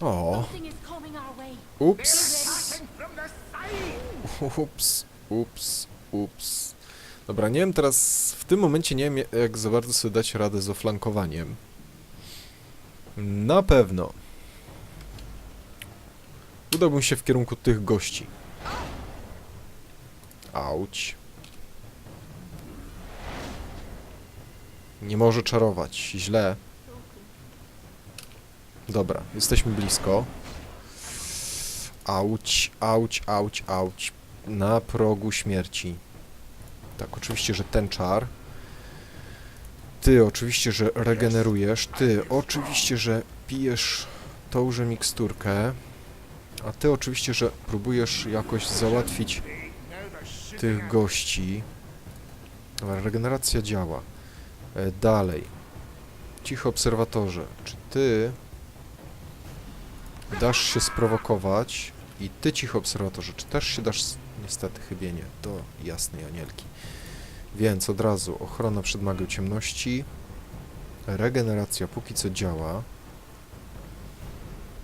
O, ups, ups, ups, ups. Dobra, nie wiem teraz, w tym momencie nie wiem jak za bardzo sobie dać radę z oflankowaniem. Na pewno. Udałbym się w kierunku tych gości. Auć. Nie może czarować. Źle. Dobra, jesteśmy blisko. Auć, auć, auć, auć. Na progu śmierci. Tak, oczywiście, że ten czar. Ty, oczywiście, że regenerujesz. Ty, oczywiście, że pijesz tąże miksturkę. A ty, oczywiście, że próbujesz jakoś załatwić tych gości. Dobra, regeneracja działa. E, dalej. Cicho obserwatorze. Czy ty dasz się sprowokować? I ty, cicho obserwatorze, czy też się dasz... Niestety, chybienie. Do jasnej anielki. Więc od razu ochrona przed magią ciemności. Regeneracja póki co działa.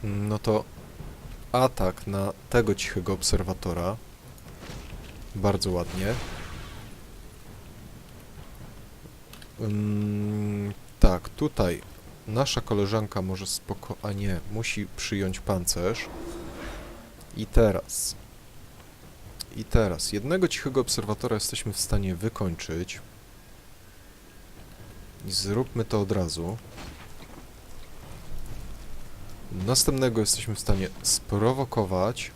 No to atak na tego cichego obserwatora. Bardzo ładnie. Mm, tak, tutaj nasza koleżanka może spoko... A nie, musi przyjąć pancerz. I teraz. I teraz. Jednego cichego obserwatora jesteśmy w stanie wykończyć. I zróbmy to od razu. Następnego jesteśmy w stanie sprowokować.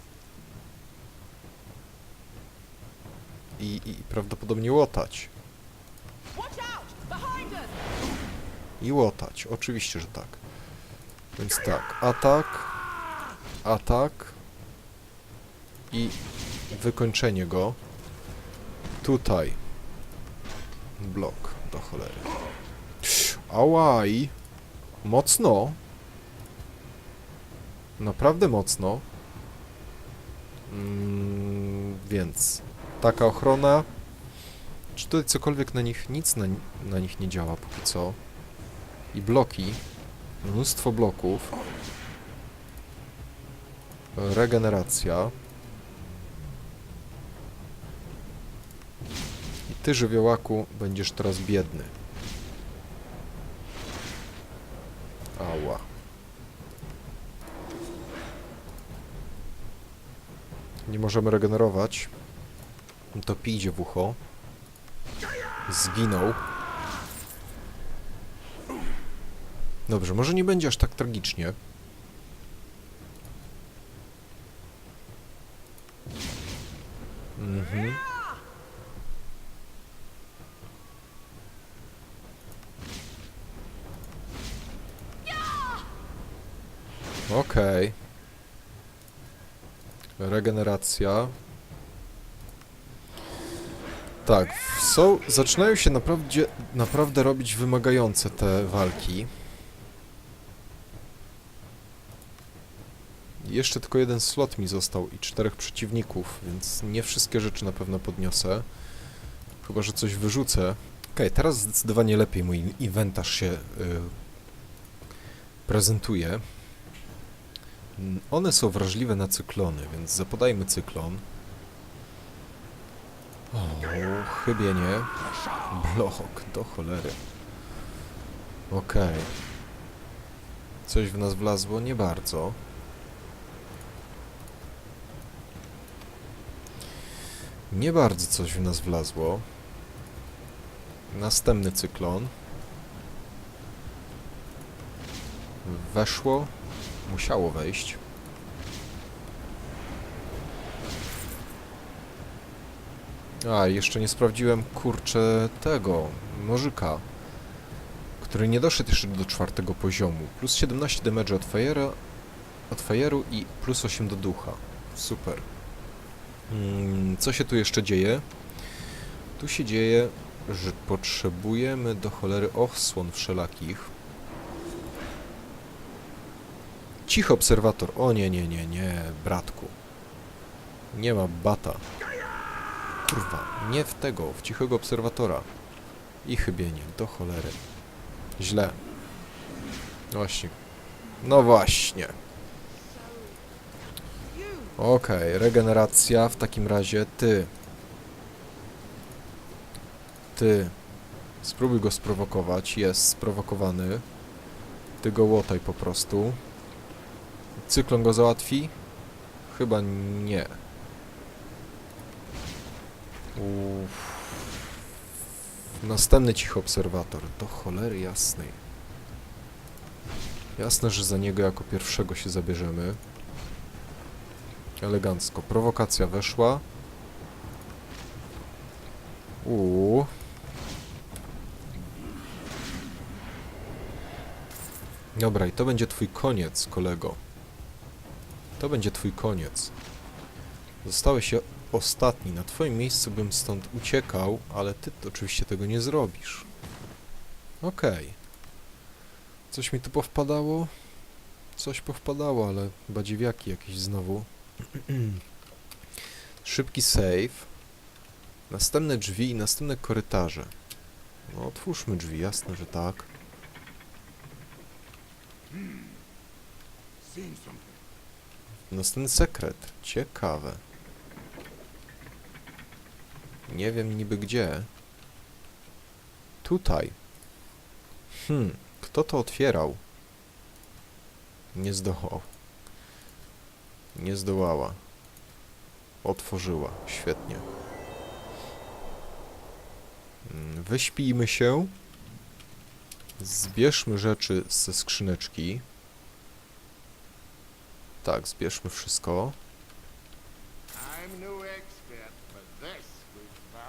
I, i prawdopodobnie łotać. I łotać. Oczywiście, że tak. Więc tak. Atak. Atak. I wykończenie go. Tutaj. Blok. Do cholery. Ałaj. Mocno. Naprawdę mocno. Mm, więc taka ochrona. Czy tutaj cokolwiek na nich, nic na, na nich nie działa póki co. I bloki. Mnóstwo bloków. Regeneracja. I ty, żywiołaku, będziesz teraz biedny. Ała. Nie możemy regenerować. To pijdzie w ucho. Zginął. Dobrze, może nie będzie aż tak tragicznie. Mhm. Okej. Regeneracja. Tak, są, zaczynają się naprawdę, naprawdę robić wymagające te walki. Jeszcze tylko jeden slot mi został i czterech przeciwników, więc nie wszystkie rzeczy na pewno podniosę. Chyba, że coś wyrzucę. Okej, teraz zdecydowanie lepiej mój inwentarz się y, prezentuje. One są wrażliwe na cyklony, więc zapodajmy cyklon. O, chybienie. Blok, do cholery. Okej. Coś w nas wlazło? Nie bardzo. Nie bardzo coś w nas wlazło. Następny cyklon. Weszło. Musiało wejść. A, jeszcze nie sprawdziłem, kurczę, tego, nożyka, który nie doszedł jeszcze do czwartego poziomu. Plus 17 damage od fire'a, od fire'u i plus 8 do ducha. Super. Mm, co się tu jeszcze dzieje? Tu się dzieje, że potrzebujemy do cholery osłon wszelakich. Cichy obserwator. O nie, nie, nie, nie, bratku. Nie ma bata. Kurwa, nie w tego, w cichego obserwatora. I chybienie, do cholery. Źle. Właśnie. No właśnie. Okej, regeneracja w takim razie ty. Ty. Spróbuj go sprowokować. Jest sprowokowany. Ty go łotaj po prostu. Cyklon go załatwi? Chyba nie. Uff. Następny cichy obserwator. Do cholery jasnej. Jasne, że za niego jako pierwszego się zabierzemy. Elegancko. Prowokacja weszła. Uuu. Dobra, i to będzie twój koniec, kolego. To będzie twój koniec. Zostałeś się ostatni. Na twoim miejscu bym stąd uciekał, ale ty oczywiście tego nie zrobisz. Okej. Coś mi tu powpadało? Coś powpadało, ale badziwiaki jakieś znowu. Szybki save. Następne drzwi i następne korytarze. No, otwórzmy drzwi, jasne, że tak. Następny sekret. Ciekawe. Nie wiem niby gdzie. Tutaj. Hmm, kto to otwierał? Nie zdołał. Nie zdołała. Otworzyła. Świetnie. Mm, Wyśpijmy się. Zbierzmy rzeczy ze skrzyneczki. Tak, zbierzmy wszystko.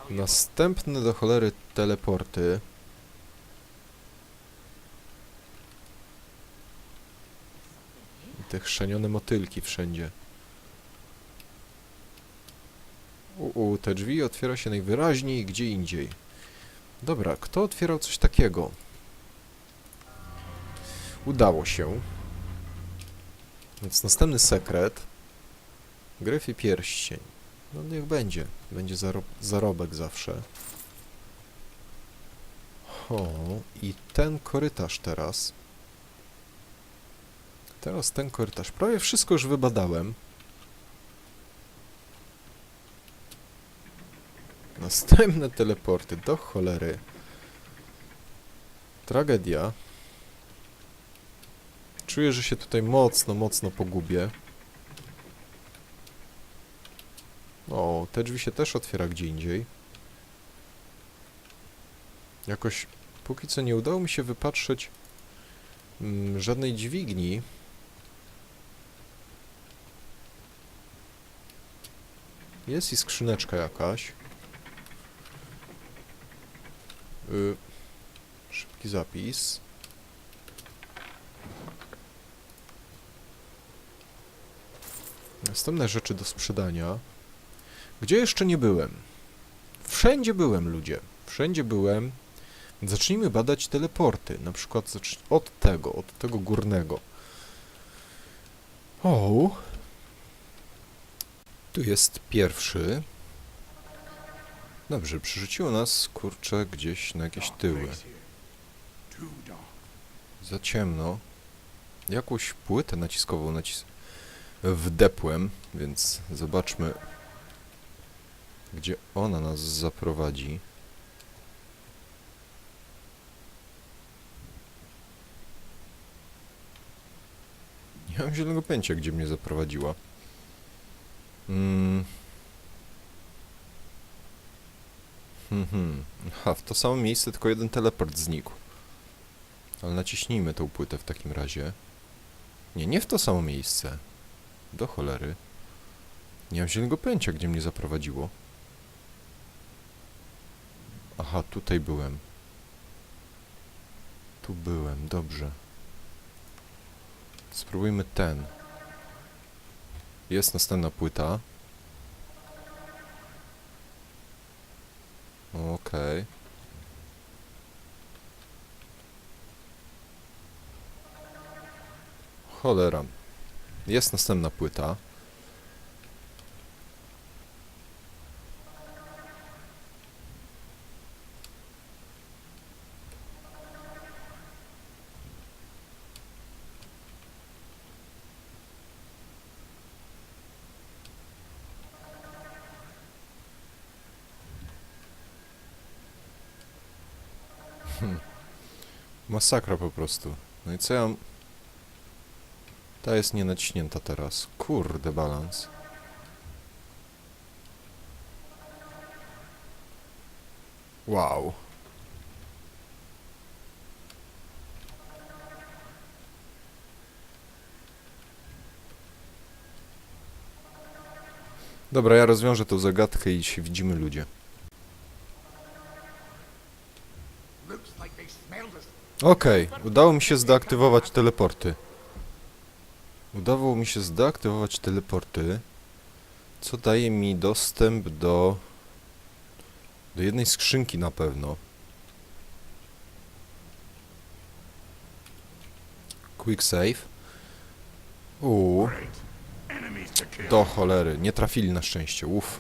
No. Następne do cholery teleporty. Te chrzanione motylki wszędzie. Uu, te drzwi otwiera się najwyraźniej gdzie indziej. Dobra, kto otwierał coś takiego? Udało się. Więc następny sekret. Gryf i pierścień. No niech będzie. Będzie zaro zarobek zawsze. O, i ten korytarz teraz. Teraz ten korytarz. Prawie wszystko już wybadałem. Następne teleporty. Do cholery. Tragedia. Czuję, że się tutaj mocno, mocno pogubię. O, te drzwi się też otwiera gdzie indziej. Jakoś póki co nie udało mi się wypatrzeć mm, żadnej dźwigni. Jest i skrzyneczka jakaś. Y, szybki zapis. Następne rzeczy do sprzedania. Gdzie jeszcze nie byłem? Wszędzie byłem, ludzie. Wszędzie byłem. Zacznijmy badać teleporty. Na przykład od tego, od tego górnego. O. Tu jest pierwszy. Dobrze, przerzuciło nas, kurczę, gdzieś na jakieś tyły. Za ciemno. Jakąś płytę naciskową nacis... wdepłem, więc zobaczmy, gdzie ona nas zaprowadzi. Nie mam zielonego pęcia, gdzie mnie zaprowadziła. Mm. Hmm, hmm. Aha, w to samo miejsce tylko jeden teleport znikł. Ale naciśnijmy tą płytę w takim razie. Nie, nie w to samo miejsce. Do cholery. Nie mam zielonego pęcia, gdzie mnie zaprowadziło. Aha, tutaj byłem. Tu byłem, dobrze. Spróbujmy ten. Jest następna płyta. Okej. Cholera. Jest następna płyta. Masakra po prostu. No i co ja... Ta jest nienaciśnięta teraz. Kurde, balans. Wow. Dobra, ja rozwiążę tą zagadkę i się widzimy ludzie. Okej, udało mi się zdeaktywować teleporty. Udało mi się zdeaktywować teleporty, co daje mi dostęp do do jednej skrzynki na pewno. Quick save. Uuu, do cholery, nie trafili na szczęście, uff.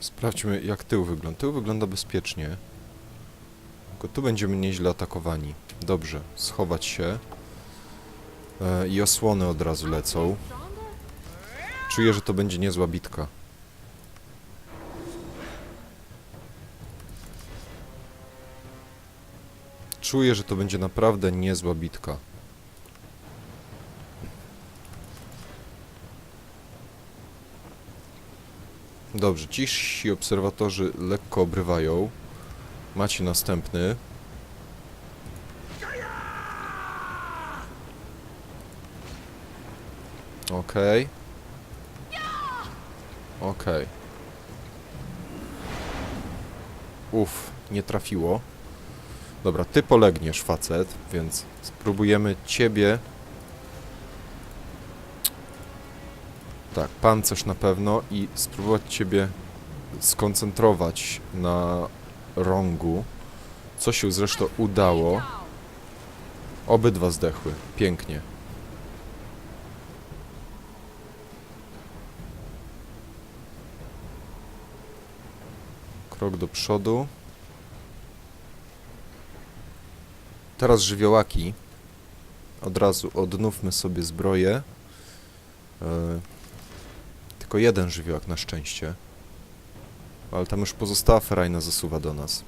Sprawdźmy jak tył wygląda. Tył wygląda bezpiecznie. Tylko tu będziemy nieźle atakowani. Dobrze, schować się. E, I osłony od razu lecą. Czuję, że to będzie niezła bitka. Czuję, że to będzie naprawdę niezła bitka. Dobrze, ci obserwatorzy lekko obrywają. Macie następny. Okej. Okej. Uff, nie trafiło. Dobra, ty polegniesz, facet, więc spróbujemy ciebie. Tak, pancerz na pewno i spróbować ciebie skoncentrować na rągu. Co się zresztą udało. Obydwa zdechły. Pięknie. Krok do przodu. Teraz żywiołaki. Od razu odnówmy sobie zbroję. E, tylko jeden żywiołak na szczęście. Ale tam już pozostała ferajna zasuwa do nas.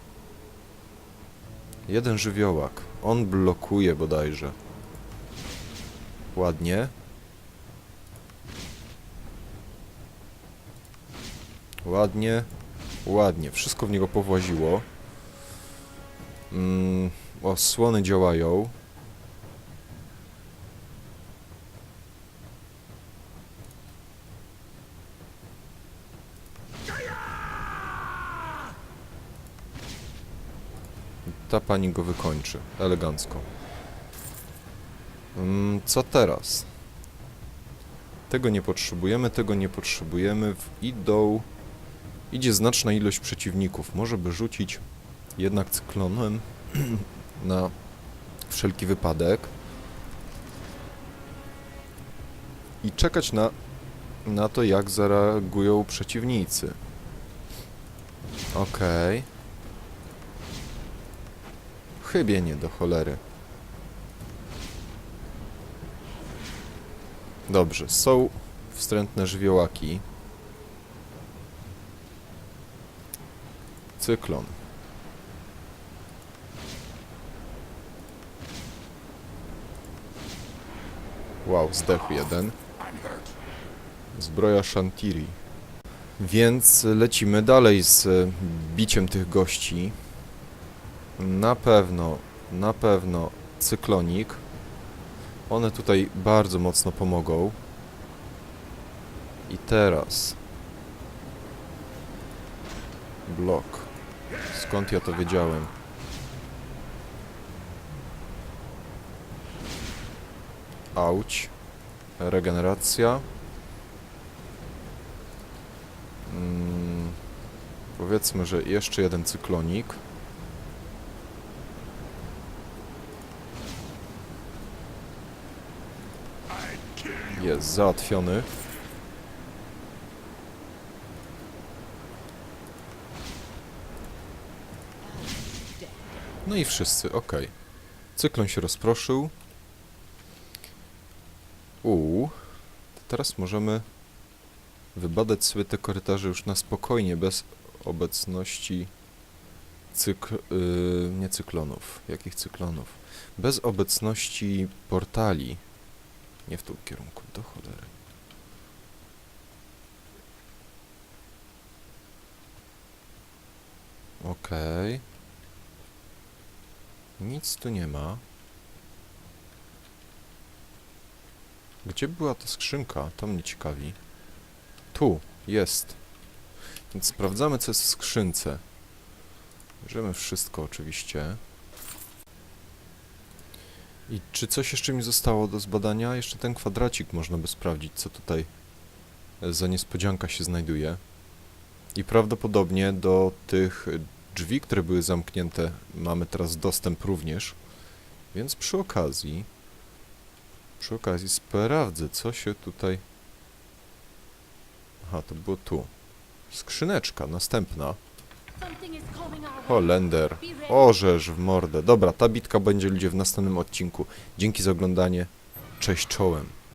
Jeden żywiołak. On blokuje bodajże. Ładnie. Ładnie. Ładnie. Wszystko w niego powłaziło. Mm, osłony działają. Ta pani go wykończy. Elegancko. Mm, co teraz? Tego nie potrzebujemy, tego nie potrzebujemy. Idą... Idzie znaczna ilość przeciwników. Może by rzucić jednak cyklonem na wszelki wypadek. I czekać na, na to, jak zareagują przeciwnicy. Okej. Chybienie do cholery. Dobrze, są wstrętne żywiołaki. Cyklon. Wow, zdechł jeden. Zbroja Shantiri. Więc lecimy dalej z biciem tych gości. Na pewno, na pewno cyklonik. One tutaj bardzo mocno pomogą. I teraz. Blok. Skąd ja to wiedziałem? Auć. Regeneracja. Mm, powiedzmy, że jeszcze jeden cyklonik. Jest załatwiony. No i wszyscy, ok. Cyklon się rozproszył. Uuu. Teraz możemy wybadać sobie te korytarze już na spokojnie, bez obecności cykl... Yy, nie cyklonów. Jakich cyklonów? Bez obecności portali. Nie w tym kierunku, do cholery. Okej. Nic tu nie ma. Gdzie była ta skrzynka? To mnie ciekawi. Tu, jest. Więc sprawdzamy, co jest w skrzynce. Bierzemy wszystko oczywiście. I czy coś jeszcze mi zostało do zbadania? Jeszcze ten kwadracik można by sprawdzić, co tutaj e, za niespodzianka się znajduje. I prawdopodobnie do tych drzwi, które były zamknięte, mamy teraz dostęp również. Więc przy okazji, przy okazji sprawdzę, co się tutaj... Aha, to było tu. Skrzyneczka, następna. Holender. Orzesz w mordę. Dobra, ta bitka będzie ludzie w następnym odcinku. Dzięki za oglądanie. Cześć czołem.